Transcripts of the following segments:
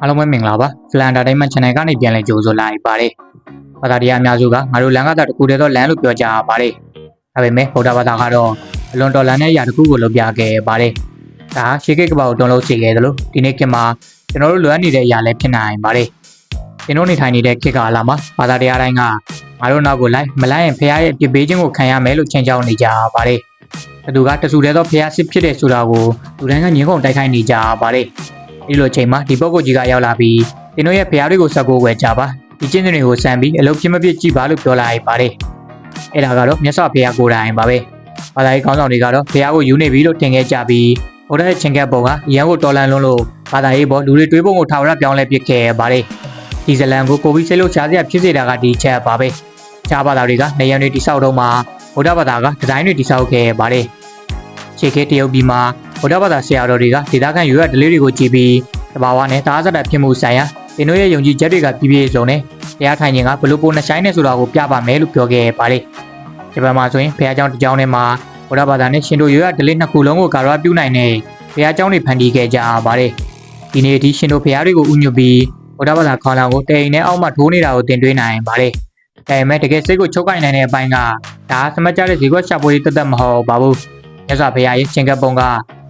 အားလုံးပဲမင်္ဂလာပါ Flan Entertainment Channel ကနေပြန်လည်ကြိုဆိုလာရပါတယ်။ဘာသာတရားအများစုကငါတို့လမ်းကသာတစ်ခုတည်းသောလမ်းလို့ပြောကြပါတယ်။ဒါပေမဲ့ဗုဒ္ဓဘာသာကတော့အလွန်တော်လန်တဲ့အရာတစ်ခုကိုလုပ်ပြခဲ့ပါတယ်။ဒါဟာရှေးခေတ်ကမ္ဘာကိုတွန်းလို့ရှိခဲ့သလိုဒီနေ့ခေတ်မှာကျွန်တော်တို့လွမ်းနေတဲ့အရာလည်းဖြစ်နိုင်ပါတယ်။ကျွန်တော်နေထိုင်နေတဲ့ခေတ်ကာလမှာဘာသာတရားတိုင်းကငါတို့နောက်ကိုလိုက်မလိုက်ရင်ဖះရဲ့ပြစ်ပေးခြင်းကိုခံရမယ်လို့ချင်းချောင်းနေကြပါတယ်။ဘသူကတဆူတဲ့သောဖះစစ်ဖြစ်တဲ့ဆိုတာကိုလူတိုင်းကငင်းကုန်တိုက်ခိုက်နေကြပါတယ်။ ဒီလိုချိန်မှာဒီပုဂ္ဂိုလ်ကြီးကရောက်လာပြီးသင်တို့ရဲ့ဖျားတွေကိုစက်ကိုဝယ်ကြပါဒီကျင့်တွေကိုစမ်းပြီးအလုပ်ဖြစ်မဖြစ်ကြည့်ပါလို့ပြောလာရပါတယ်အဲ့ဒါကတော့မြတ်စွာဘုရားကိုယ်တိုင်ပါပဲဘာသာရေးခေါင်းဆောင်တွေကတော့ဘုရားကိုယူနေပြီလို့ထင်ခဲ့ကြပြီးဘုရားရဲ့ချင်းကပ်ပုံကရန်ကိုတော်လန်လွန်းလို့ဘာသာရေးပေါ်လူတွေတွေးပုံကိုထာဝရပြောင်းလဲပစ်ခဲ့ပါတယ်ဒီဇလန်ကိုကိုပြီးစိတ်လို့ရှားစရာဖြစ်စေတာကဒီချက်ပါပဲခြားဘာသာတွေကနေရံတွေတိဆောက်တော့မှဗုဒ္ဓဘာသာကဒီဇိုင်းတွေတိဆောက်ခဲ့ပါတယ်ခြေခဲတရုတ်ပြည်မှာ ဗုဒ္ဓဘာသာဆရာတော်တွေကဒေသခံရွရဒလေးတွေကိုကြည့်ပြီးတဘာဝနဲ့တားစတာဖြစ်မှုဆိုင်ရာသင်တို့ရဲ့ယုံကြည်ချက်တွေကပြည့်ပြည့်စုံနဲ့တရားထိုင်ခြင်းကဘလို့ပိုနှဆိုင်နေဆိုတာကိုပြပါမယ်လို့ပြောခဲ့ပါလေ။ဂျပန်မှာဆိုရင်ဘုရားကျောင်းတစ်ကျောင်းထဲမှာဘုရားဘာသာနဲ့ရှင်တို့ရွရဒလေးနှစ်ခုလုံးကိုကာရပြုနိုင်တဲ့ဘုရားကျောင်းတွေဖန်တီးခဲ့ကြပါလေ။ဒီနေ့ဒီရှင်တို့ဘုရားတွေကိုဥညွတ်ပြီးဘုရားဘာသာခေါင်းလောင်ကိုတိမ်နဲ့အောက်မှထိုးနေတာကိုသင်တွေ့နိုင်ပါလေ။ဒါပေမဲ့တကယ်စိတ်ကိုချုပ်ကိုင်နိုင်တဲ့အပိုင်းကဒါစမကြတဲ့ဇီဝရှာပွေတသက်မဟုတ်ပါဘူး။မြတ်စွာဘုရားရဲ့ရှင်ကပ်ပုံက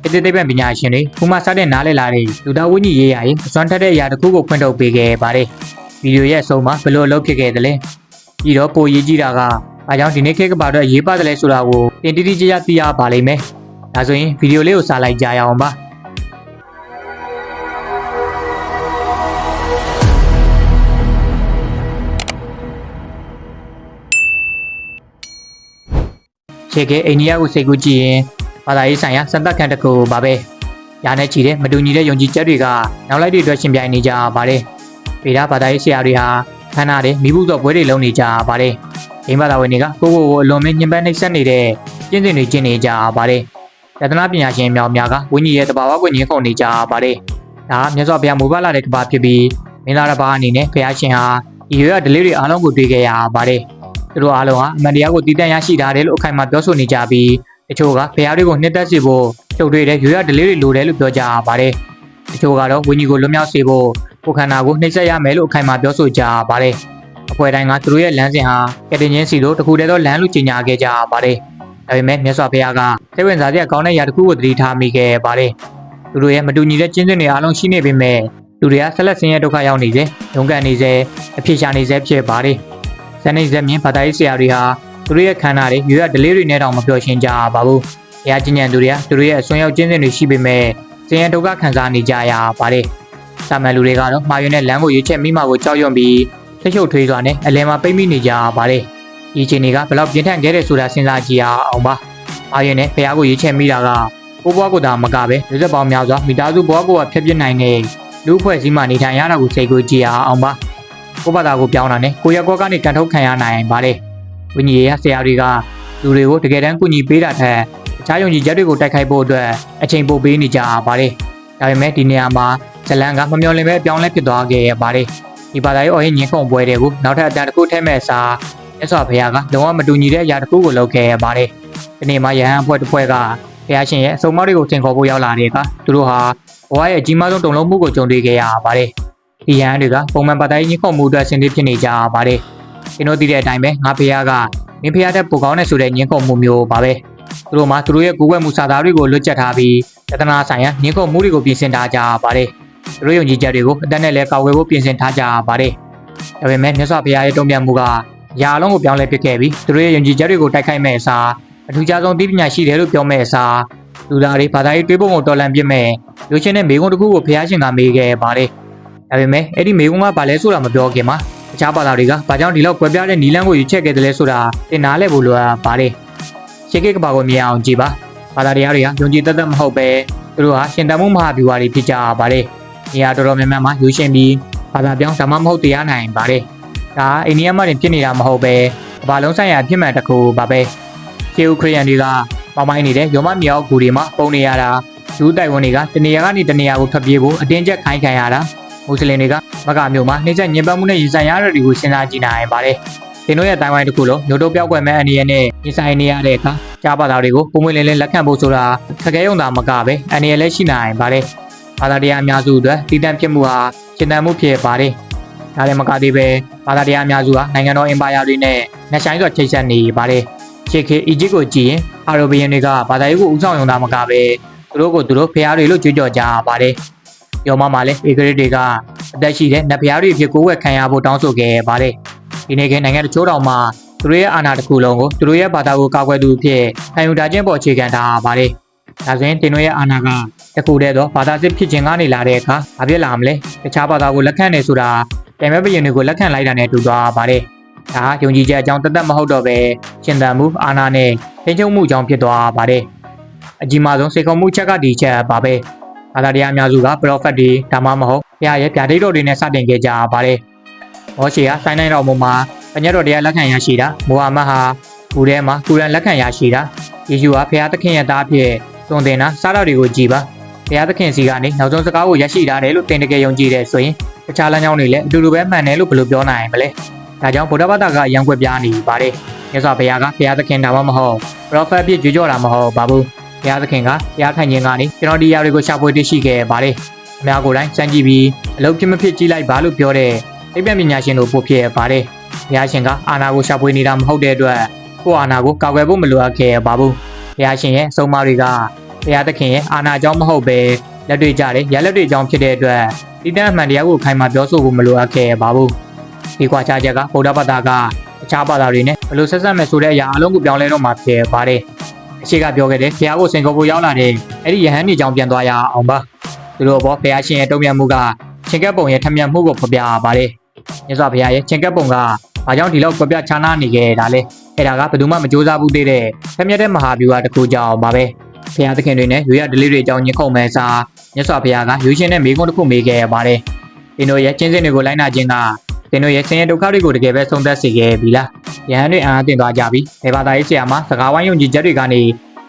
အတိတ်ပံပညာရှင်တွေခုမှစတဲ့နားလည်လာတဲ့လူသားဝိညာဉ်ရေးရာရင်အစွမ်းထက်တဲ့အရာတစ်ခုကိုဖွင့်ထုတ်ပေးခဲ့ပါတယ်။ဗီဒီယိုရဲ့အဆုံးမှာဘယ်လိုအလုပ်ဖြစ်ခဲ့သလဲ။ပြီးတော့ပိုရေးကြည့်တာကအားကြောင့်ဒီနေ့ခေတ်ကပါတော့ရေးပါတယ်လဲဆိုတာကိုတင်တိတိကျကျသိရပါလိမ့်မယ်။ဒါဆိုရင်ဗီဒီယိုလေးကိုစားလိုက်ကြရအောင်ပါ။ချေကေအိန္ဒိယကိုစိတ်ကူးကြည့်ရင် ဘာသာရေးဆိုင်ရာစံသက်ခံတစ်ခုပါပဲ။ညာနဲ့ချီတဲ့မတူညီတဲ့ယုံကြည်ချက်တွေကနောက်လိုက်တွေအတွက်ရှင်ပြိုင်နေကြပါတယ်။ဗေဒဘာသာရေးဆရာတွေဟာခန္ဓာတွေမိဘူးသောပွဲတွေလုံးနေကြပါတယ်။ဒိန်းဘာသာဝင်တွေကကိုယ့်ကိုယ်ကိုအလွန်မင်းညှဉ်းပန်းနှိပ်စက်နေတဲ့ကျင့်စဉ်တွေကျင့်နေကြပါတယ်။ယတနာပညာရှင်များများကဝိညာဉ်ရဲ့တဘာဝကိုညှင်းခုန်နေကြပါတယ်။ဒါကမြတ်စွာဘုရားမူပါလာတဲ့ကဘာဖြစ်ပြီးမင်းသားတစ်ပါးအနေနဲ့ဘုရားရှင်ဟာဒီရွရဒလေးတွေအားလုံးကိုတွေ့ခဲ့ရပါတယ်။သူတို့အားလုံးဟာအမှန်တရားကိုတည်တံ့ရရှိထားတယ်လို့အခိုင်အမာပြောဆိုနေကြပြီး တချို့ကဘုရားတွေကိုနှစ်သက်စေဖို့ချုပ်တွေ့တဲ့ရွရဒလေးတွေလိုတယ်လို့ပြောကြပါတယ်။တချို့ကတော့ဝိညာဉ်ကိုလွတ်မြောက်စေဖို့ကိုယ်ခန္ဓာကိုနှိမ့်ဆက်ရမယ်လို့အခိုင်အမာပြောဆိုကြပါတယ်။အဖွဲ့တိုင်းကသူတို့ရဲ့လမ်းစဉ်ဟာကတင်ချင်းစီတို့တခုတည်းသောလမ်းလို့ကြေညာခဲ့ကြပါတယ်။ဒါပေမဲ့မြတ်စွာဘုရားကစိတ်ဝင်စားစရာကောင်းတဲ့ຢာတစ်ခုကိုသတိထားမိခဲ့ပါတယ်။သူတို့ရဲ့မတူညီတဲ့ကျင့်စဉ်တွေအားလုံးရှိနေပေမဲ့လူတွေကဆက်လက်ဆင်းရဲဒုက္ခရောက်နေစေ၊ဒုက္ခနေစေအဖြစ်ရှာနေစေဖြစ်ပါတယ်။ဇန်နေဇက်မြင်ဘာသာရေးဆရာတွေဟာ သူတို့ရဲ့ခန္ဓာတွေရွရဒလေးတွေနဲ့တောင်မပြောရှင်းကြပါဘူး။ဘုရားကျင့်ကြံသူတွေကသူတို့ရဲ့အစွမ်းရောက်ကျင့်စဉ်တွေရှိပေမဲ့ဆင်းရဲဒုက္ခခံစားနေကြရပါတယ်။စာမန်လူတွေကတော့မှာရွံတဲ့လမ်းကိုရွေးချက်မိမှကိုကြောက်ရွံ့ပြီးထိတ်ချုပ်ထွေးစွာနဲ့အလယ်မှာပိတ်မိနေကြပါတယ်။ဒီချိန်တွေကဘယ်လောက်ပြင်းထန်ခဲ့တဲ့ဆိုတာစဉ်းစားကြည့်ရအောင်ပါ။မှာရွံနဲ့ဘုရားကိုရွေးချက်မိတာကကိုဘွားကိုသာမကပဲလူသက်ပေါင်းများစွာမိသားစုဘွားကိုကဖျက်ပစ်နိုင်တဲ့လူအဖွဲ့အစည်းမှနေထိုင်ရတာကိုစိတ်ကိုကြည့်ရအောင်ပါ။ကိုဘာသာကိုပြောင်းတာနဲ့ကိုရက်ကောကနေကန်ထုတ်ခံရနိုင်ပါတယ်။ ဝိညာဉ်ရေးဆရာတွေကလူတွေကိုတကယ်တမ်းကူညီပေးတာထက်တခြားယုံကြည်ချက်တွေကိုတိုက်ခိုက်ဖို့အတွက်အချိန်ပိုပေးနေကြပါတယ်။ဒါပေမဲ့ဒီနေရာမှာဇလန်ကမမျော်လင့်ပဲအပြောင်းလဲဖြစ်သွားခဲ့ရပါတယ်။ဒီဘာသာရေးအော်ဟင်းညင်ခုန်ပွဲတွေကိုနောက်ထပ်အတန်တစ်ခုထည့်မဲ့စာမြတ်စွာဘုရားကလုံးဝမတူညီတဲ့အရာတစ်ခုကိုလုပ်ခဲ့ရပါတယ်။ဒီနေ့မှာယဟန်အဖွဲ့တစ်ဖွဲ့ကဘုရားရှင်ရဲ့အစုံအမတွေကိုသင်ခေါ်ဖို့ရောက်လာတဲ့အခါသူတို့ဟာဘဝရဲ့အကြီးမားဆုံးတုံလုံးမှုကိုကြုံတွေ့ခဲ့ရပါတယ်။ဒီယဟန်တွေကပုံမှန်ဘာသာရေးညင်ခုန်မှုအတွက်ဆင်သစ်ဖြစ်နေကြပါတယ်။ ကျွန်တော်သိတဲ့အတိုင်းပဲငါဘုရားကမင်းဖျားတဲ့ပူကောင်းတဲ့ဆိုတဲ့ညင်းခုန်မှုမျိုးပါပဲသူတို့မှသူတို့ရဲ့ကိုယ်ဝဲမှုစာသားတွေကိုလွတ်ကျက်ထားပြီးယတနာဆိုင်ရာညင်းခုန်မှုတွေကိုပြင်ဆင်ထားကြပါတယ်သူတို့ယုံကြည်ချက်တွေကိုအတက်နဲ့လဲကာဝယ်ဖို့ပြင်ဆင်ထားကြပါတယ်ဒါပေမဲ့မြတ်စွာဘုရားရဲ့တုံ့ပြန်မှုကယာလုံးကိုပြောင်းလဲပစ်ခဲ့ပြီးသူတို့ရဲ့ယုံကြည်ချက်တွေကိုတိုက်ခိုက်မဲ့အစားအထူးခြားဆုံးသိပညာရှိတယ်လို့ပြောမဲ့အစားလူသားတွေဘာသာရေးတွေးပုံကိုတော်လန့်ပစ်မဲ့လူချင်းတဲ့မိကုံတစ်ခုကိုဘုရားရှင်ကမေးခဲ့ပါတယ်ဒါပေမဲ့အဲ့ဒီမိကုံကဘာလဲဆိုတာမပြောခင်မှာ တခြားဘာသာတွေကဘာကြောင့်ဒီလောက်ကွဲပြားတဲ့နီလန်းကိုယူချက်ခဲ့တယ်လဲဆိုတာသင်နားလဲဖို့လိုအပ်ပါတယ်။ရှေးခေတ်ကဘာကိုမြင်အောင်ကြည့်ပါ။ဘာသာတရားတွေကယုံကြည်တတ်တတ်မဟုတ်ပဲသူတို့ဟာရှင်တန်မှုမဟာဗျူဟာတွေဖြစ်ကြပါတယ်။နေရာတော်တော်များများမှာယူရှင်ပြီးဘာသာပြောင်းဓမ္မမဟုတ်တရားနိုင်ပါတယ်။ဒါအိန္ဒိယမှာတင်ဖြစ်နေတာမဟုတ်ပဲကဘာလုံးဆိုင်ရာဖြစ်မှန်တစ်ခုပါပဲ။ရှေးဥခရယန်တွေကပေါင်းပိုင်းနေတဲ့ယောမမြောက်ကူတွေမှာပုံနေရတာလူတိုက်ဝန်တွေကတနေရာကနေတနေရာကိုထွက်ပြေးဖို့အတင်းကျပ်ခိုင်းခံရတာမွတ်စလင်တွေက မက္ကာမြို့မှာနှိမ့်ဆက်ညင်ပတ်မှုနဲ့ရင်ဆိုင်ရတဲ့တွေကိုစဉ်းစားကြည့်နိုင်ပါတယ်။သင်တို့ရဲ့တိုင်ဝမ်တစ်ခုလုံးမျိုးတို့ပြောက်ွယ်မဲ့အနေနဲ့ရင်ဆိုင်နေရတဲ့အခါကြားပါတာတွေကိုပုံမွေးလင်းလင်းလက်ခံဖို့ဆိုတာခက်ခဲရုံသာမကပဲအနေနဲ့လည်းရှိနိုင်ပါတယ်။ဘာသာတရားအများစုအတွက်တည်တံ့ဖြစ်မှုဟာရှင်သန်မှုဖြစ်ပါတယ်ဒါလည်းမကသေးပဲဘာသာတရားအများစုဟာနိုင်ငံတော်အင်ပါယာတွေနဲ့နှဆိုင်စွာချိတ်ဆက်နေပါတယ်ရှေခေအီဂျစ်ကိုကြည့်ရင်အာရိုဘီယန်တွေကဘာသာရေးကိုဦးဆောင်ရုံသာမကပဲသူတို့ကိုသူတို့ဖျားတွေလို့ကြွေးကြော်ကြပါတယ် ရောမမှာလည်းဧကရစ်တွေကအသက်ရှိတဲ့နတ်ဖျားတွေဖြစ်ကိုယ်ဝက်ခံရဖို့တောင်းဆိုခဲ့ပါတယ်ဒီနေ့ကနိုင်ငံတချို့တောင်မှသူတို့ရဲ့အာဏာတစ်ခုလုံးကိုသူတို့ရဲ့ဘာသာကိုကာကွယ်သူအဖြစ်ခံယူထားခြင်းပေါ်အခြေခံထားပါတယ်ဒါဆိုရင်တင်တို့ရဲ့အာဏာကတခုတည်းသောဘာသာစစ်ဖြစ်ခြင်းကနေလာတဲ့အခါဘာဖြစ်လာမလဲတခြားဘာသာကိုလက်ခံနေဆိုတာတံမြတ်ဘယင်တွေကိုလက်ခံလိုက်တာနဲ့တူသွားပါတယ်ဒါဟာယုံကြည်ချက်အကြောင်းတသက်မဟုတ်တော့ပဲရှင်သန်မှုအာဏာနဲ့ထိန်းချုပ်မှုအကြောင်းဖြစ်သွားပါတယ်အကြီးမားဆုံးစေခုံမှုချက်ကဒီချက်ပါပဲ ဘာသာတရားအများစုကပရောဖက်တွေဒါမှမဟုတ်ဘုရားရဲ့ဗျာဒိတ်တော်တွေနဲ့စတင်ခဲ့ကြပါတယ်မောရှေကဆိုင်းနိုင်တော်မူမှာပညတ်တော်တရားလက်ခံရရှိတာမိုဟာမက်ဟာဘူထဲမှာကုရန်လက်ခံရရှိတာယေရှုဟာဘုရားသခင်ရဲ့သားဖြစ်သွန်သင်တာစားတော်တွေကိုကြည်ပါဘုရားသခင်စီကနေနောက်ဆုံးစကားကိုရရှိထားတယ်လို့တင်တကယ်ယုံကြည်တယ်ဆိုရင်တခြားလမ်းကြောင်းတွေလည်းအတူတူပဲမှန်တယ်လို့ဘယ်လိုပြောနိုင်မလဲဒါကြောင့်ဗုဒ္ဓဘာသာကအယံကွက်ပြားနေပါတယ်မြတ်စွာဘုရားကဘုရားသခင်ဒါမှမဟုတ်ပရောဖက်ပြည့်ကြွကြော်တာမဟုတ်ပါဘူး ဘုရားသခင်ကဘုရားခံခြင်းကနေကျွန်တော်ဒီຢာတွေကိုရှာဖွေတွေ့ရှိခဲ့ပါတယ်အများကိုယ်တိုင်စမ်းကြည့်ပြီးအလုပ်ဖြစ်မဖြစ်ကြည့်လိုက်ပါလို့ပြောတဲ့အိပ်ပညာရှင်တို့ပို့ဖြစ်ပါတယ်ဘုရားရှင်ကအာနာကိုရှာဖွေနေတာမဟုတ်တဲ့အတွက်ကိုယ့်အာနာကိုကာကွယ်ဖို့မလိုအပ်ခဲ့ပါဘူးဘုရားရှင်ရဲ့အဆုံးအမတွေကဘုရားသခင်ရဲ့အာနာကြောင့်မဟုတ်ပဲလက်တွေ့ကြတယ်ရလက်တွေ့ကြောင့်ဖြစ်တဲ့အတွက်ဒီတန်းအမှန်တရားကိုခိုင်မာပြောဆိုဖို့မလိုအပ်ခဲ့ပါဘူးဒီကွာခြားချက်ကဗုဒ္ဓဘာသာကအခြားဘာသာတွေနဲ့ဘယ်လိုဆက်ဆက်မယ်ဆိုတဲ့အရာအလုံးကိုပြောင်းလဲတော့မှာဖြစ်ပါတယ် အရှိကပြောခဲ့တဲ့ဘုရားကိုစင်ကာပူရောက်လာတဲ့အဲ့ဒီယဟန်ကြီးကြောင့်ပြန်သွားရအောင်ပါသူတို့ဘောဘုရားရှင်ရဲ့တုံ့ပြန်မှုကချင်းကပ်ပုံရဲ့ထမြတ်မှုကိုဖော်ပြပါတယ်မြတ်စွာဘုရားရဲ့ချင်းကပ်ပုံကဘာကြောင့်ဒီလောက်ဖော်ပြခြားနာနေခဲ့တာလဲအဲ့ဒါကဘယ်သူမှမကြိုးစားဘူးသေးတဲ့ထမြတ်တဲ့မဟာဗျူဟာတစ်ခုကြောင့်ပါပဲဘုရားသခင်တွေနဲ့ရွေရဒလေးတွေအကြောင်းညှိခုံမဲ့စာမြတ်စွာဘုရားကရွေရှင်တဲ့မိကုန်းတစ်ခုမေးခဲ့ပါတယ်။သင်တို့ရဲ့ကျင့်စဉ်တွေကိုလိုက်နာခြင်းကသ င်တို့ရဲ့ဆင်းရဲဒုက္ခတွေကိုတကယ်ပဲဆုံးသက်စေခဲ့ပြီလား။ယဟန်တွေအာအသင်သွားကြပြီ။ဒေဘာသာရေးဆရာမစကားဝိုင်းယုံကြည်ချက်တွေကနေ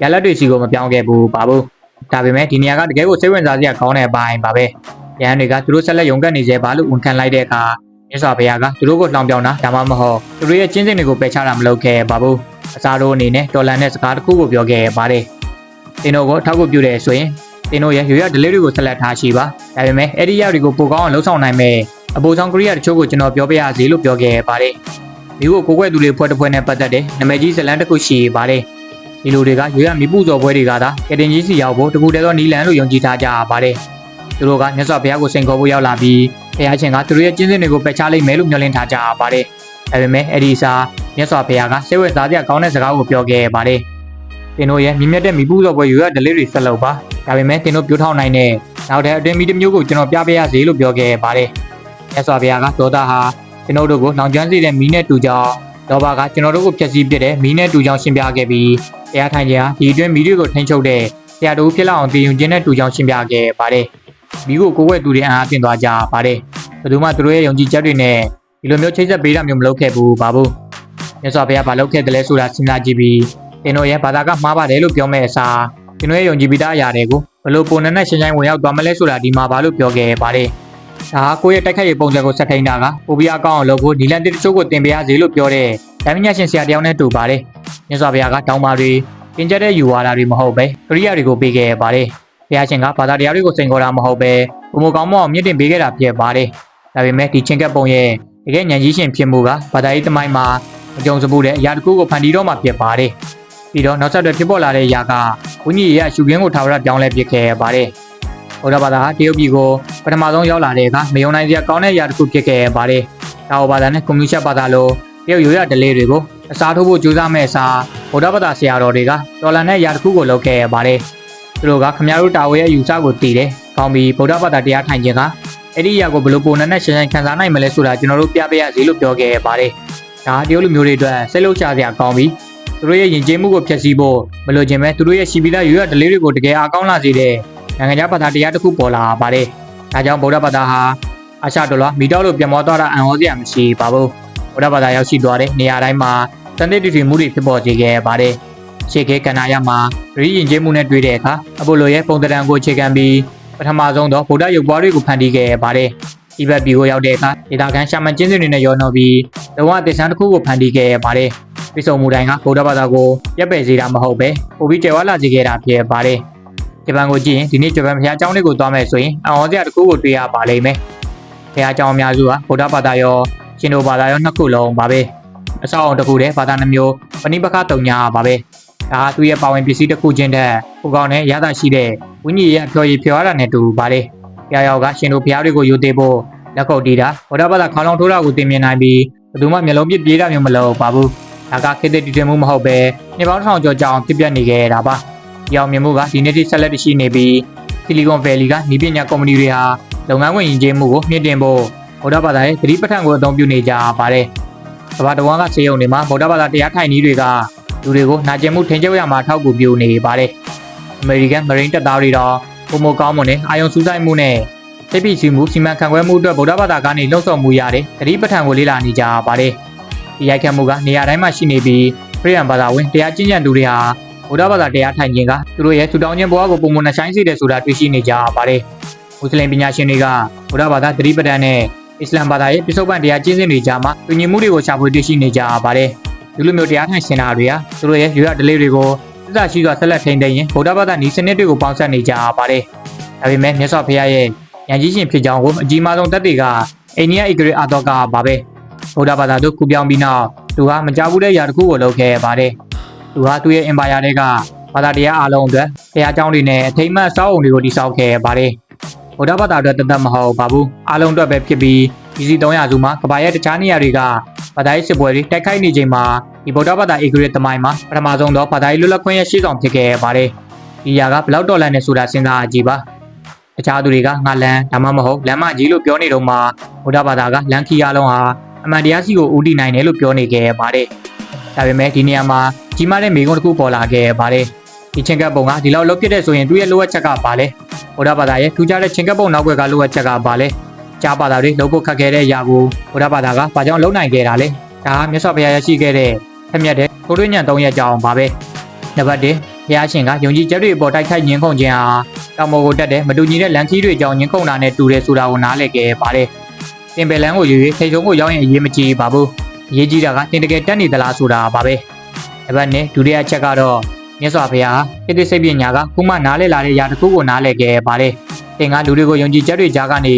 ရလက်တွေစီကိုမပြောင်းခဲ့ဘူးပါဘူး။ဒါပေမဲ့ဒီနေရာကတကယ်ကိုစိတ်ဝင်စားစရာကောင်းတဲ့အပိုင်းပါပဲ။ယဟန်တွေကသူတို့ဆက်လက်ယုံကပ်နေစေပါလို့ဝန်ခံလိုက်တဲ့အခါမြတ်စွာဘုရားကသူတို့ကိုလောင်ပြောင်းတာဒါမှမဟုတ်သူတို့ရဲ့ကျင့်စဉ်တွေကိုပယ်ချတာမလုပ်ခဲ့ပါဘူး။အစားတို့အနေနဲ့တော်လန်တဲ့စကားတစ်ခုကိုပြောခဲ့ပါတယ်။သင်တို့ကိုထောက်ကူပြုတယ်ဆိုရင်သင်တို့ရဲ့ရွေရ delivery ကိုဆက်လက်ထားရှိပါဒါပေမဲ့အဲ့ဒီရောက်တွေကိုပိုကောင်းအောင်လှုပ်ဆောင်နိုင်မယ် အပိုဆောင်ကရိယာတချို့ကိုကျွန်တော်ပြောပြရစီလို့ပြောခဲ့ပါတယ်မိကိုကိုကွက်သူတွေဖွဲ့တစ်ဖွဲ့နဲ့ပတ်သက်တဲ့နာမည်ကြီးဇလန်းတစ်ခုရှိပါတယ်ဒီလူတွေကရွေရမိပူဇော်ပွဲတွေကသာကတင်ကြီးစီရောက်ဖို့တကူတည်းသောနီလန်လို့ယုံကြည်ထားကြပါတယ်သူတို့ကမြတ်စွာဘုရားကိုစိန်ခေါ်ဖို့ရောက်လာပြီးဘုရားရှင်ကသူတို့ရဲ့ကျင့်စဉ်တွေကိုပယ်ချလိုက်မယ်လို့မျှော်လင့်ထားကြပါတယ်ဒါပေမဲ့အဲ့ဒီစာမြတ်စွာဘုရားကစိတ်ဝင်စားစရာကောင်းတဲ့စကားကိုပြောခဲ့ပါတယ်သင်တို့ရဲ့မြင့်မြတ်တဲ့မိပူဇော်ပွဲရွေရ delivery ဆက်လုပ်ပါဒါပေမဲ့သင်တို့ပြောထောင်နိုင်တဲ့နောက်တဲ့အတွင်းမီတစ်မျိုးကိုကျွန်တော်ပြပေးရစေလို့ပြောခဲ့ပါတယ်။ မြတ်စွာဘုရားကဒေါသဟာကျွန်တော်တို့ကိုလောင်ကျွမ်းစေတဲ့မီးနဲ့တူကြောင်လောဘကကျွန်တော်တို့ကိုဖျက်ဆီးပစ်တဲ့မီးနဲ့တူကြောင်ရှင်းပြခဲ့ပြီးတရားထိုင်ခြင်းဟာဒီအတွင်းမီးတွေကိုထိန်းချုပ်တဲ့ဆရာတို့ဖြစ်လာအောင်တည်ယူခြင်းနဲ့တူကြောင်ရှင်းပြခဲ့ပါတယ်။မီးကိုကိုယ်ဝဲသူတွေအားအပြင်သွားကြပါတယ်။ဘယ်သူမှသူတို့ရဲ့ယုံကြည်ချက်တွေနဲ့ဒီလိုမျိုးချိတ်ဆက်ပေးတာမျိုးမလုပ်ခဲ့ဘူးပါဘူး။မြတ်စွာဘုရားဘာလုပ်ခဲ့တယ်လဲဆိုတာစဉ်းစားကြည့်ပြီးသင်တို့ရဲ့ဘာသာကမှားပါတယ်လို့ပြောမဲ့အစားကျွန်တော်ရဲ့ယုံကြည်ပြီးသားအရာတွေကိုဘယ်လိုပုံနဲ့နဲ့ရှင်းရှင်းဝင်ရောက်သွားမလဲဆိုတာဒီမှာဘာလို့ပြောခဲ့ပါတယ်။ ဒါဟာကိုယ့်ရဲ့တိုက်ခိုက်ရေးပုံစံကိုဆက်ထိန်တာကပိုပြီးအကောင်းအောင်လုပ်ဖို့ဒီလန်တစ်တချို့ကိုတင်ပေးရစေလို့ပြောတဲ့ဒါမညရှင်ဆရာတယောက်နဲ့တူပါတယ်။မြတ်စွာဘုရားကတောင်းပါတွေတင်ကြတဲ့ယူဝါဒတွေမဟုတ်ပဲကရိယာတွေကိုပေးခဲ့ပါတယ်။ဘုရားရှင်ကဘာသာတရားတွေကိုစိန်ခေါ်တာမဟုတ်ပဲဘုံမကောင်းမအောင်မြင့်တင်ပေးခဲ့တာဖြစ်ပါတယ်။ဒါပေမဲ့ဒီချင်းကပ်ပုံရဲ့တကယ်ဉာဏ်ကြီးရှင်ဖြစ်မှုကဘာသာရေးတမိုင်းမှာအကြုံစမှုတဲ့အရာတစ်ခုကိုဖန်တီးတော့မှဖြစ်ပါတယ်။ပြီးတော့နောက်ဆက်တွဲဖြစ်ပေါ်လာတဲ့အရာကဝိညာဉ်ရဲ့အရှုခင်းကိုထာဝရပြောင်းလဲပစ်ခဲ့ပါတယ်။ ဘုရားဘာသာဟာတရုတ်ပြည်ကိုပထမဆုံးရောက်လာတဲ့အခါမယုံနိုင်စရာကောင်းတဲ့အရာတစ်ခုဖြစ်ခဲ့ပါတယ်။တာဝဘာသာနဲ့ကွန်မြူနစ်ဘာသာလိုတရုတ်ရိုးရဒလေးတွေကိုအစားထိုးဖို့ကြိုးစားမဲ့အစားဘုရားဘာသာဆရာတော်တွေကတော်လန်တဲ့အရာတစ်ခုကိုလုပ်ခဲ့ပါတယ်။သူတို့ကခမရတို့တာဝရဲ့အယူဆကိုတည်တယ်။ကောင်းပြီဗုဒ္ဓဘာသာတရားထိုင်ခြင်းကအဲ့ဒီအရာကိုဘယ်လိုပုံနဲ့ရှင်းရှင်းခံစားနိုင်မလဲဆိုတာကျွန်တော်တို့ပြပေးရစီလို့ပြောခဲ့ပါတယ်။ဒါတရုတ်လူမျိုးတွေအတွက်စိတ်လှုပ်ရှားစရာကောင်းပြီသူတို့ရဲ့ယဉ်ကျေးမှုကိုဖျက်ဆီးဖို့မလိုချင်ပဲသူတို့ရဲ့ရှိပြီးသားရွရဒလေးတွေကိုတကယ်အားကောင်းလာစေတဲ့ နိုင်ငံခြားဘာသာတရားတစ်ခုပေါ်လာပါတယ်။ဒါကြောင့်ဗုဒ္ဓဘာသာဟာအာရှဒေါ်လာမီတော့လို့ပြန်မောသွားတာအံ့ဩစရာမရှိပါဘူး။ဗုဒ္ဓဘာသာရောက်ရှိသွားတဲ့နေရာတိုင်းမှာတန်တဲ့တည်တည်မှုတွေဖြစ်ပေါ်စေခဲ့ပါတယ်။ရှေခေကန္နာယမှာရီယဉ်ကျေးမှုနဲ့တွေ့တဲ့အခါအပိုလိုရဲ့ပုံသဏ္ဍာန်ကိုအခြေခံပြီးပထမဆုံးသောဗုဒ္ဓရုပ်ပွားတွေကိုဖန်တီးခဲ့ပါတယ်။ဒီဘက်ပြည်ကိုရောက်တဲ့အခါဒေတာကန်ရှာမန်ကျင်းစင်တွေနဲ့ရောနှောပြီးလောကသစ္စာတစ်ခုကိုဖန်တီးခဲ့ပါတယ်။ပြစ်ဆုံမှုတိုင်းကဗုဒ္ဓဘာသာကိုရပ်ပယ်စေတာမဟုတ်ပဲပိုပြီးကျေဝါလာစေခဲ့တာဖြစ်ပါတယ် ဂျပန်ကိုကြည့်ရင်ဒီနေ့ဂျပန်ဘုရားကျောင်းလေးကိုသွားမယ်ဆိုရင်အံ့ဩစရာတစ်ခုကိုတွေ့ရပါလိမ့်မယ်ဘုရားကျောင်းအများစုကဗုဒ္ဓဘာသာရောရှင်တို့ဘာသာရောနှစ်ခုလုံးပါပဲအဆောက်အုံတစ်ခုတည်းဘာသာနှမျိုးပဏိပခတုံညာပါပဲဒါကသူ့ရဲ့ပါဝင်ပစ္စည်းတစ်ခုချင်းတဲ့ကိုကောင်းနဲ့ရသရှိတဲ့ဝိညာဉ်ရဲ့အဖျော်ရည်ဖျော်ရတာနဲ့တူပါလေဘုရားရောကရှင်တို့ဘုရားတွေကိုယူသေးဖို့လက်ခုပ်တီးတာဗုဒ္ဓဘာသာခေါင်းလောင်းထိုးတာကိုသင်မြင်နိုင်ပြီးဘယ်သူမှမျက်လုံးပြပြေးတာမျိုးမလုပ်ပါဘူးဒါကခေတ္တတည်တည်မှုမဟုတ်ပဲနှစ်ပေါင်းတစ်ထောင်ကျော်ကြာအောင်ဖြစ်ပျက်နေခဲ့တာပါ ဒီအောင်မြင်မှုကဒီနေ့ထိဆက်လက်တရှိနေပြီး Silicon Valley ကဤပညာကုမ္ပဏီတွေဟာလုပ်ငန်းဝင်ယဉ်ကျေးမှုကိုမြင့်တင်ဖို့ဗုဒ္ဓဘာသာရဲ့သတိပဋ္ဌာန်ကိုအသုံးပြုနေကြပါတယ်။ကမ္ဘာတော်ကစေယုံတွေမှာဗုဒ္ဓဘာသာတရားထိုင်နည်းတွေကလူတွေကိုနာကျင်မှုထင်ကျုပ်ရမှာထောက်ကူပြုနေပါတယ်။ American Marine တပ်သားတွေတော့ပုံမကောင်းမွန်တဲ့အာယုံစူးစိုက်မှုနဲ့စိတ်ပြည့်စုံမှုစီမံခန့်ခွဲမှုအတွက်ဗုဒ္ဓဘာသာကနေလှုံ့ဆော်မှုရတဲ့သတိပဋ္ဌာန်ကိုလေ့လာနေကြပါတယ်။ဒီရိုက်ခတ်မှုကနေရာတိုင်းမှာရှိနေပြီးခရစ်ယာန်ဘာသာဝင်တရားကျင့်ကြံသူတွေဟာ ဗုဒ္ဓဘာသာတရားထိုင်ခြင်းကသူတို့ရဲ့ထူထောင်ခြင်းဘဝကိုပုံမနှဆိုင်စေတယ်ဆိုတာတွေ့ရှိနေကြပါတယ်။မွတ်စလင်ပညာရှင်တွေကဗုဒ္ဓဘာသာသတိပဋ္ဌာန်နဲ့အစ္စလမ်ဘာသာရဲ့ပြစ္ဆုတ်ပန်တရားကျင့်စဉ်တွေကြားမှာတူညီမှုတွေကိုရှာဖွေတွေ့ရှိနေကြပါတယ်။ဒီလိုမျိုးတရားထိုင်ရှင်တာတွေဟာသူတို့ရဲ့ရွရဒလေးတွေကိုသစ္စာရှိစွာဆက်လက်ထိန်းသိမ်းရင်ဗုဒ္ဓဘာသာဤစနစ်တွေကိုပေါင်းစပ်နေကြပါတယ်။ဒါပေမဲ့မြတ်စွာဘုရားရဲ့ဉာဏ်ကြီးရှင်ဖြစ်ကြောင်းကိုအကြီးမားဆုံးတတ်တွေကအိန္ဒိယဣဂရေအာတော်ကပါပဲ။ဗုဒ္ဓဘာသာတို့ကူပြောင်းပြီးနောက်သူဟာမကြဘူးတဲ့ຢာတစ်ခုကိုလုပ်ခဲ့ပါတယ်။ သူဟာသူ့ရဲ့ empire တွေကဘာသာတရားအလုံးအတွက်ဘုရားကျောင်းတွေနဲ့အထိမ့်မှတ်စောက်အုံတွေကိုတည်ဆောက်ခဲ့ပါတယ်။ဗုဒ္ဓဘာသာအတွက်တသက်မဟုတ်ပါဘူး။အလုံးအတွက်ပဲဖြစ်ပြီးဒီစီ300စုမှာကဘာရဲ့တခြားနေရာတွေကဘာသာရေးစစ်ပွဲတွေတိုက်ခိုက်နေချိန်မှာဒီဗုဒ္ဓဘာသာဧကရသမိုင်းမှာပထမဆုံးသောဘာသာရေးလွတ်လပ်ခွင့်ရဲ့ရှေ့ဆောင်ဖြစ်ခဲ့ပါတယ်။ဒီຢာကဘလောက်တော်လန်နေဆိုတာစဉ်းစားကြည့်ပါ။တခြားသူတွေကငါလန်ဒါမှမဟုတ်လမ်းမကြီးလို့ပြောနေတော့မှဗုဒ္ဓဘာသာကလမ်းခီးအလုံးဟာအမှန်တရားစီကိုဦးတည်နိုင်တယ်လို့ပြောနေခဲ့ပါတယ်။ ဒါပေမဲ့ဒီနေရာမှာကြီးမားတဲ့မိကုံးတစ်ခုပေါ်လာခဲ့ပါတယ်။ဒီချင်းကပ်ပုံကဒီလောက်လုံးဖြစ်တဲ့ဆိုရင်သူ့ရဲ့လိုအပ်ချက်ကပါလဲဗုဒ္ဓဘာသာရဲ့ထူးခြားတဲ့ချင်းကပ်ပုံနောက်ွက်ကလိုအပ်ချက်ကပါလဲကြားဘာသာတွေလုံးဖို့ခက်ခဲတဲ့အရာကိုဗုဒ္ဓဘာသာကဘာကြောင့်လုံနိုင်ခဲ့တာလဲဒါကမြတ်စွာဘုရားရရှိခဲ့တဲ့ထက်မြက်တဲ့ကိုရင်းညံ၃ရက်ကြောင်းပါပဲနံပါတ်၁ဘုရားရှင်ကယုံကြည်ချက်တွေပေါ်တိုက်ခိုက်ညှင်းခုန်ခြင်းဟာတောင်ပေါ်ကိုတက်တဲ့မတူညီတဲ့လမ်းခီးတွေကြောင့်ညှင်းခုန်တာနဲ့တူတယ်ဆိုတာကိုနားလည်ခဲ့ပါတယ်တင်ပယ်လန်းကိုယူ၍ထိတ်ဆုံးကိုရောက်ရင်အရေးမကြီးပါဘူးအ ရေးကြီးတာကတင်တကယ်တက်နေသလားဆိုတာပါပဲနံပါတ်2ဒုတိယချက်ကတော့မြတ်စွာဘုရားဣတိစိတ်ပညာကခုမှနားလည်လာတဲ့ຢာတစ်ခုကိုနားလည်ခဲ့ပါတယ်သင်ကလူတွေကိုယုံကြည်ချက်တွေကြားကနေ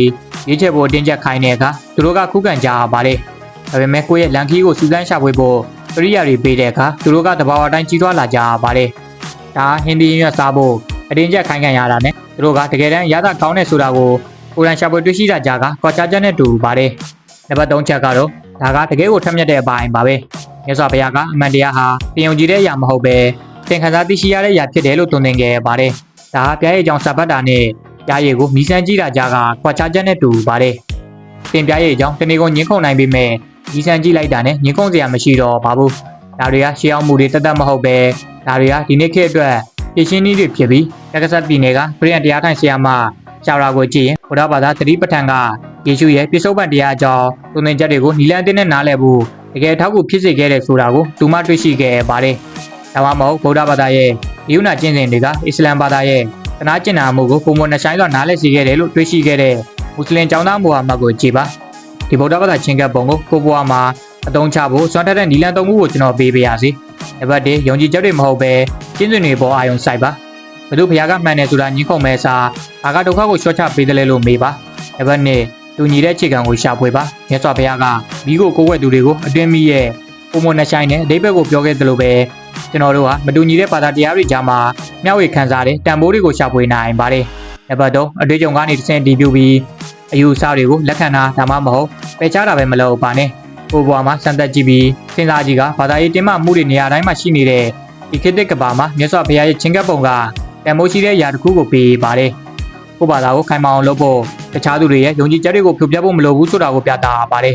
ရွေးချယ်ဖို့တင်းကျပ်ခိုင်းတဲ့အခါသူတို့ကခုခံကြပါတယ်ဒါပေမဲ့ကိုယ့်ရဲ့လန်ခီးကိုစူးစမ်းရှာဖွေဖို့ကရိယာတွေပေးတဲ့အခါသူတို့ကတဘာဝတိုင်းကြီးထွားလာကြပါတယ်ဒါဟင်းဒီရွက်စားဖို့အတင်းကျပ်ခိုင်းခံရတာနဲ့သူတို့ကတကယ်တမ်းရတာကောင်းတဲ့ဆိုတာကိုကိုယ်တိုင်ရှာဖွေတွေ့ရှိတာကြားကကွာခြားချက်နဲ့တူပါတယ်နံပါတ်3ချက်ကတော့ ဒါကတကယ်ကိုထက်မြက်တဲ့အပိုင်းပါပဲမြတ်စွာဘုရားကအမှန်တရားဟာတင်ယုံကြည်တဲ့အရာမဟုတ်ပဲသင်ခန်းစားသိရှိရတဲ့အရာဖြစ်တယ်လို့သွန်သင်ခဲ့ပါတယ်။ဒါဟာပြားရဲ့အကြောင်းစပတ်တာနဲ့ပြားရည်ကိုမီးစမ်းကြည့်တာကြားကခွာခြားချက်နဲ့တူပါတယ်။သင်ပြားရဲ့အကြောင်းတနေ့ကုန်ညှင်းခုန်နိုင်ပေမဲ့မီးစမ်းကြည့်လိုက်တာနဲ့ညှင်းခုန်စရာမရှိတော့ပါဘူး။ဒါတွေကရှေးအောင်မှုတွေတသက်မဟုတ်ပဲဒါတွေကဒီနေ့ခေတ်အတွက်ပြည့်ရှင်းနည်းတွေဖြစ်ပြီးတက္ကဆက်ပြည်နယ်ကဗြိယန်တရားထိုင်ဆရာမရှာရာကိုကြည့်ရင်ဘုရားဘာသာသတိပဋ္ဌာန်က ယေရှုရဲ့ပြစ္ဆုတ်ပံတရားအကြောင်းသွန်သင်ချက်တွေကိုနီလန်တင်းနဲ့နားလည်ဖို့တကယ်ထောက်ကူဖြစ်စေခဲ့တဲ့ဆိုတာကိုသူမတွေ့ရှိခဲ့ပါတယ်။ဒါမှမဟုတ်ဗုဒ္ဓဘာသာရဲ့ဒီဥနာကျင့်စဉ်တွေကအစ္စလမ်ဘာသာရဲ့သနာကျင့်နာမှုကိုပုံမနှဆိုင်စွာနားလည်စေခဲ့တယ်လို့တွေ့ရှိခဲ့တဲ့မွတ်စလင်ကျောင်းသားမူဟာမတ်ကိုကြည်ပါဒီဗုဒ္ဓဘာသာချင်းကပ်ပုံကိုကိုဘွားမှာအသုံးချဖို့စွမ်းထက်တဲ့နီလန်သုံးခုကိုကျွန်တော်ပေးပေးရစီနံပါတ်1ယုံကြည်ချက်တွေမဟုတ်ပဲကျင့်စဉ်တွေပေါ်အာရုံစိုက်ပါဘယ်သူဘုရားကမှန်တယ်ဆိုတာညှင်းခုန်မဲ့စားဘာကဒုက္ခကိုရှော့ချပေးတယ်လဲလို့မေးပါနံပါတ်2 တူညီတဲ့ခြေခံကိုရှာဖွေပါမြတ်စွာဘုရားကမိကိုကိုဝဲသူတွေကိုအတွင်းမိရဲ့ပုံမနှဆိုင်တဲ့အဓိပ္ပာယ်ကိုပြောခဲ့သလိုပဲကျွန်တော်တို့ဟာမတူညီတဲ့ဘာသာတရားတွေကြားမှာမျှဝေခံစားတဲ့တန်ဖိုးတွေကိုရှာဖွေနိုင်ပါတယ်နံပါတ်3အတွေ့အကြုံကနေတစ်ဆင့်တည်ပြုပြီးအယူအဆတွေကိုလက်ခံတာဒါမှမဟုတ်ပယ်ချတာပဲမလုပ်ပါနဲ့ကိုဘွားမှာစံသက်ကြည့်ပြီးစဉ်းစားကြည့်ကဘာသာရေးတင်းမာမှုတွေနေရာတိုင်းမှာရှိနေတဲ့ဒီခေတ်သစ်ကဘာမှာမြတ်စွာဘုရားရဲ့ချင်းကပ်ပုံကတန်မိုးရှိတဲ့ຢာတစ်ခုကိုပေးပါတယ်ကိုဘာသာကိုခိုင်မာအောင်လုပ်ဖို့ တခြားသူတွေရဲ့ယုံကြည်ချက်တွေကိုဖြိုပြဖို့မလိုဘူးဆိုတာကိုပြသပါတယ်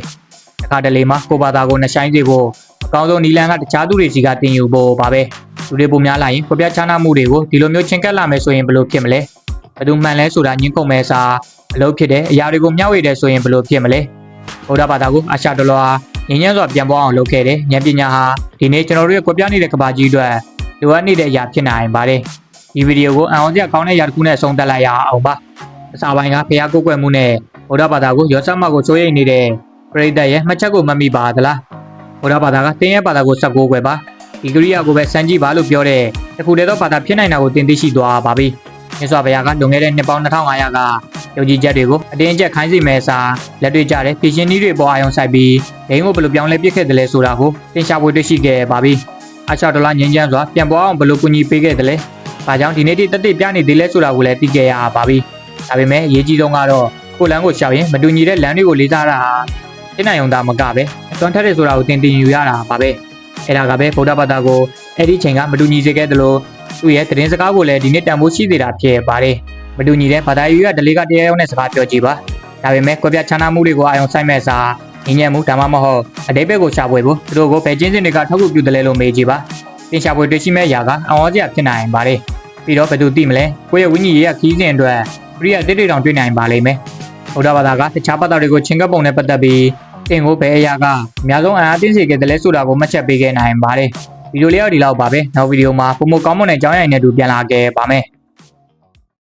တခါတလေမှာကိုဘာသာကိုနှဆိုင်စေဖို့အကောင်းဆုံးနီလန်ကတခြားသူတွေစီကတင်ယူဖို့ပါပဲလူတွေပုံများလာရင်ဖော်ပြချနာမှုတွေကိုဒီလိုမျိုးချင်းကပ်လာမယ်ဆိုရင်ဘယ်လိုဖြစ်မလဲဘယ်သူမှန်လဲဆိုတာညှင်းကုန်မဲ့စာအလုပ်ဖြစ်တဲ့အရာတွေကိုမျှဝေတယ်ဆိုရင်ဘယ်လိုဖြစ်မလဲဗုဒ္ဓဘာသာကိုအရှာတလောငញ្ញမ်းစွာပြန်ပေါ်အောင်လုပ်ခဲ့တယ်ဉာဏ်ပညာဟာဒီနေ့ကျွန်တော်တို့ရဲ့ကွက်ပြနေတဲ့ကဘာကြီးအတွက်လိုအပ်နေတဲ့အရာဖြစ်နိုင်ပါတယ်ဒီဗီဒီယိုကိုအအောင်စရာကောင်းတဲ့ຢာတစ်ခုနဲ့အဆုံးသတ်လိုက်ရအောင်ပါ အစာပိုင်းကဖះကိုကွယ်မှုနဲ့ဗုဒ္ဓဘာသာကိုရောစမကိုစိုးရိမ်နေတဲ့ပရိသတ်ရဲ့မှတ်ချက်ကိုမမိပါသလားဗုဒ္ဓဘာသာကတင်းရဲ့ဘာသာကိုစက်ကိုကွယ်ပါဒီကရိယာကိုပဲစမ်းကြည့်ပါလို့ပြောတဲ့တခုတည်းသောဘာသာဖြစ်နိုင်တာကိုသင်သိရှိသွားပါပြီမြတ်စွာဘုရားကလွန်ခဲ့တဲ့နှစ်ပေါင်း2500ကယုံကြည်ချက်တွေကိုအတင်းအကျပ်ခိုင်းစီမဲ့စာလက်တွေ့ကြတဲ့ပြည်ရှင်နည်းတွေပေါ်အာရုံစိုက်ပြီးဒိန်းကိုဘယ်လိုပြောင်းလဲပြစ်ခဲ့တယ်လဲဆိုတာကိုသင်ရှာဖွေတွေ့ရှိခဲ့ပါပြီ။အချောက်ဒေါ်လာငင်းချမ်းစွာပြန်ပေါ်အောင်ဘယ်လိုကူညီပေးခဲ့တယ်လဲ။ဘာကြောင့်ဒီနေ့ထိတက်တက်ပြနေသေးလဲဆိုတာကိုလည်းသိခဲ့ရပါပြီ။ ဒါပေမဲ့အရေးကြီးဆုံးကတော့ကိုလန်းကိုရှောက်ရင်မတူညီတဲ့လမ်းတွေကိုလေးစားတာဟာဖြစ်နိုင်ုံသာမကပဲအသွင်ထက်တဲ့ဆိုတာကိုသင်တင်ယူရတာပါပဲ။အဲ့ဒါကပဲဗုဒ္ဓဘာသာကိုအဲ့ဒီချိန်ကမတူညီစေခဲ့တယ်လို့သူ့ရဲ့သတင်းစကားကိုလည်းဒီနေ့တန်ဖိုးရှိသေးတာဖြစ်ပါတယ်။မတူညီတဲ့ဘာသာရေးရဒလေးကတရားရုံးနဲ့စကားပြောကြည့်ပါ။ဒါပေမဲ့ကွက်ပြချမ်းသာမှုတွေကိုအာရုံစိုက်မဲ့စာငင်းညံ့မှုဒါမှမဟုတ်အတိတ်ဘက်ကိုရှာဖွေဖို့သူတို့ကိုဘယ်ချင်းစင်တွေကထောက်ကူပြုတယ်လဲလို့မေးကြည့်ပါ။သင်ရှာဖွေတွေ့ရှိမဲ့ຢာကအံ့ဩစရာဖြစ်နိုင်ပါတယ်။ပြီးတော့ဘယ်သူသိမလဲ။ကိုယ့်ရဲ့ဝိညာဉ်ရေးရခီးစဉ်အတွက် ပြည့်ရတိတိတောင်တွေ့နိုင်ပါလိမ့်မယ်။ဗုဒ္ဓဘာသာကတခြားဘာသာတွေကိုချင်းကပ်ပုံနဲ့ပတ်သက်ပြီးသင်ကိုဘယ်အရာကအများဆုံးအအားတင်းစေခဲ့တယ်လဲဆိုတာကိုမှတ်ချက်ပေးခဲ့နိုင်ပါတယ်။ဗီဒီယိုလေးတော့ဒီလောက်ပါပဲ။နောက်ဗီဒီယိုမှာပုံမကောင်းမွန်တဲ့အကြောင်းအရာတွေနဲ့အတူပြန်လာခဲ့ပါမယ်။